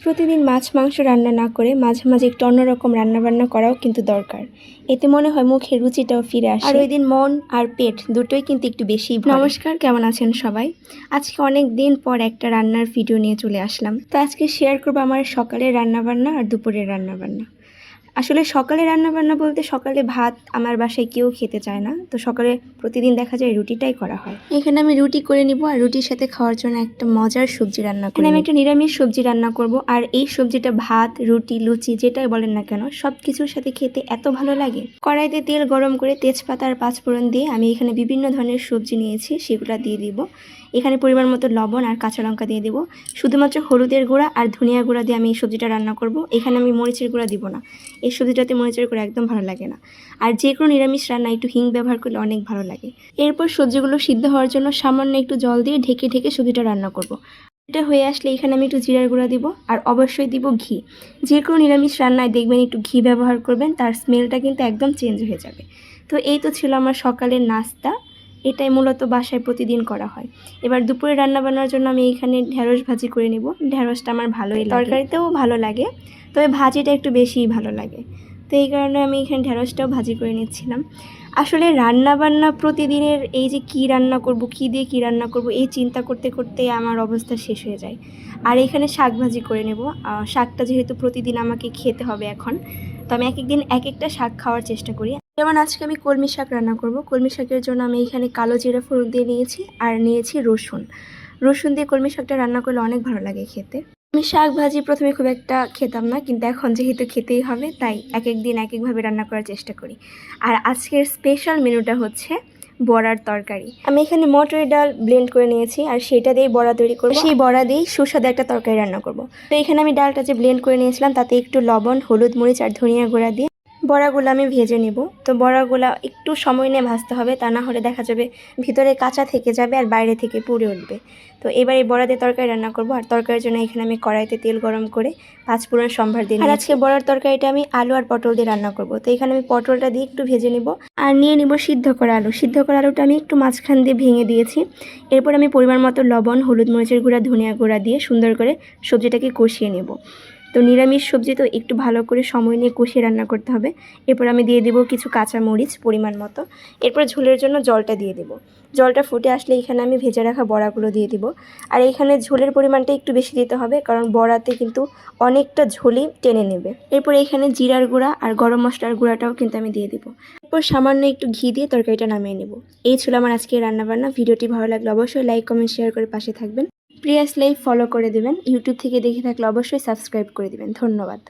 প্রতিদিন মাছ মাংস রান্না না করে মাঝে মাঝে একটু অন্যরকম রান্নাবান্না করাও কিন্তু দরকার। এতে মনে হয় মুখের রুচিটাও ফিরে আসে। আর ওই দিন মন আর পেট দুটোই কিন্তু একটু বেশি নমস্কার কেমন আছেন সবাই? আজকে অনেক দিন পর একটা রান্নার ভিডিও নিয়ে চলে আসলাম। তো আজকে শেয়ার করব আমার সকালের রান্নাবান্না আর দুপুরের রান্না বান্না আসলে সকালে রান্না বান্না বলতে সকালে ভাত আমার বাসায় কেউ খেতে চায় না। তো সকালে প্রতিদিন দেখা যায় রুটিটাই করা হয়। এখানে আমি রুটি করে নিব আর রুটির সাথে খাওয়ার জন্য একটা মজার সবজি রান্না করি আমি একটা নিরামিষ সবজি রান্না করব আর এই সবজিটা ভাত রুটি লুচি যেটাই বলেন না কেন সব কিছুর সাথে খেতে এত ভালো লাগে। কড়াইতে তেল গরম করে তেজপাতা আর পাঁচফোড়ন দিয়ে আমি এখানে বিভিন্ন ধরনের সবজি নিয়েছি সেগুলো দিয়ে দিব। এখানে পরিমাণ মতো লবণ আর কাঁচা লঙ্কা দিয়ে দেবো। শুধুমাত্র হলুদের গুঁড়া আর ধনিয়া গুঁড়া দিয়ে আমি এই সবজিটা রান্না করব। এখানে আমি মরিচের গুঁড়া দিব না। এই সবজিটাতে মরিচের করে একদম ভালো লাগে না। আর যে কোনো নিরামিষ রান্না একটু হিং ব্যবহার করলে অনেক ভালো লাগে। এরপর সবজিগুলো সিদ্ধ হওয়ার জন্য সামান্য একটু জল দিয়ে ঢেকে ঢেকে সবজিটা রান্না করব। এটা হয়ে আসলে এখানে আমি একটু জিরার গুঁড়া দিব আর অবশ্যই দিব ঘি। যে কোনো নিরামিষ রান্নায় দেখবেন একটু ঘি ব্যবহার করবেন, তার স্মেলটা কিন্তু একদম চেঞ্জ হয়ে যাবে। তো এই তো ছিল আমার সকালের নাস্তা। এটাই মূলত বাসায় প্রতিদিন করা হয়। এবার দুপুরে রান্না বান্নার জন্য আমি এইখানে ঢ্যাঁড়স ভাজি করে নিব। ঢ্যাঁড়সটা আমার ভালোই। তরকারিতেও ভালো লাগে, তবে ভাজিটা একটু বেশিই ভালো লাগে। তো এই কারণে আমি এখানে ঢ্যাঁড়সটাও ভাজি করে নিচ্ছিলাম। আসলে রান্না বান্না প্রতিদিনের এই যে কি রান্না করব, কি দিয়ে কি রান্না করব, এই চিন্তা করতে করতে আমার অবস্থা শেষ হয়ে যায়। আর এখানে শাক ভাজি করে নেব। শাকটা যেহেতু প্রতিদিন আমাকে খেতে হবে এখন, তো আমি এক একদিন এক একটা শাক খাওয়ার চেষ্টা করি। যেমন আজকে আমি কলমি শাক রান্না করব। কলমি শাকের জন্য আমি এখানে কালো জিরা ফোড়ন দিয়ে নিয়েছি আর নিয়েছি রসুন। রসুন দিয়ে কলমি শাকটা রান্না করলে অনেক ভালো লাগে খেতে। আমি শাক ভাজি প্রথমে খুব একটা খেতাম না, কিন্তু এখন যেহেতু খেতেই হবে, তাই এক এক দিন এক একভাবে রান্না করার চেষ্টা করি। আর আজকের স্পেশাল মেনুটা হচ্ছে বড়ার তরকারি। আমি এখানে মটরের ডাল ব্লেন্ড করে নিয়েছি আর সেটা দিয়ে বড়া তৈরি করব। সেই বড়া দিয়েই সুস্বাদু একটা তরকারি রান্না করব। তো এখানে আমি ডালটা যে ব্লেন্ড করে নিয়েছিলাম, তাতে একটু লবণ, হলুদ মরিচ আর ধনিয়া গুঁড়া দিয়ে বড়াগুলো আমি ভেজে নেব। তো বড়াগুলো একটু সময় নিয়ে ভাজতে হবে তা না হলে দেখা যাবে ভিতরে কাঁচা থেকে যাবে আর বাইরে থেকে পুড়ে উঠবে। তো এবার এই বড়া দিয়ে তরকারি রান্না করব আর তরকারির জন্য এখানে আমি কড়াইতে তেল গরম করে পাঁচ পাঁচফোড়ন সম্ভার দিয়ে আর আজকে বড়ার তরকারিটা আমি আলু আর পটল দিয়ে রান্না করব। তো এখানে আমি পটলটা দিয়ে একটু ভেজে নিব। আর নিয়ে নিব সিদ্ধ করা আলু। সিদ্ধ করা আলুটা আমি একটু মাঝখান দিয়ে ভেঙে দিয়েছি। এরপর আমি পরিমাণ মতো লবণ হলুদ মরিচের গুঁড়া ধনিয়া গুঁড়া দিয়ে সুন্দর করে সবজিটাকে কষিয়ে নেব। তো নিরামিষ সবজি তো একটু ভালো করে সময় নিয়ে কষিয়ে রান্না করতে হবে। এরপর আমি দিয়ে দেবো কিছু কাঁচা মরিচ পরিমাণ মতো। এরপর ঝোলের জন্য জলটা দিয়ে দেবো। জলটা ফুটে আসলে এখানে আমি ভেজে রাখা বড়াগুলো দিয়ে দিব। আর এখানে ঝোলের পরিমাণটা একটু বেশি দিতে হবে, কারণ বড়াতে কিন্তু অনেকটা ঝোলই টেনে নেবে। এরপর এখানে জিরার গুঁড়া আর গরম মশলার গুঁড়াটাও কিন্তু আমি দিয়ে দিব। এরপর সামান্য একটু ঘি দিয়ে তরকারিটা নামিয়ে নেব। এই ছিল আমার আজকে রান্নাবান্না। ভিডিওটি ভালো লাগলে অবশ্যই লাইক, কমেন্ট, শেয়ার করে পাশে থাকবেন। প্রিয়াস লাইভ ফলো করে দেবেন ইউটিউব থেকে দেখে থাকলে অবশ্যই সাবস্ক্রাইব করে দেবেন। ধন্যবাদ।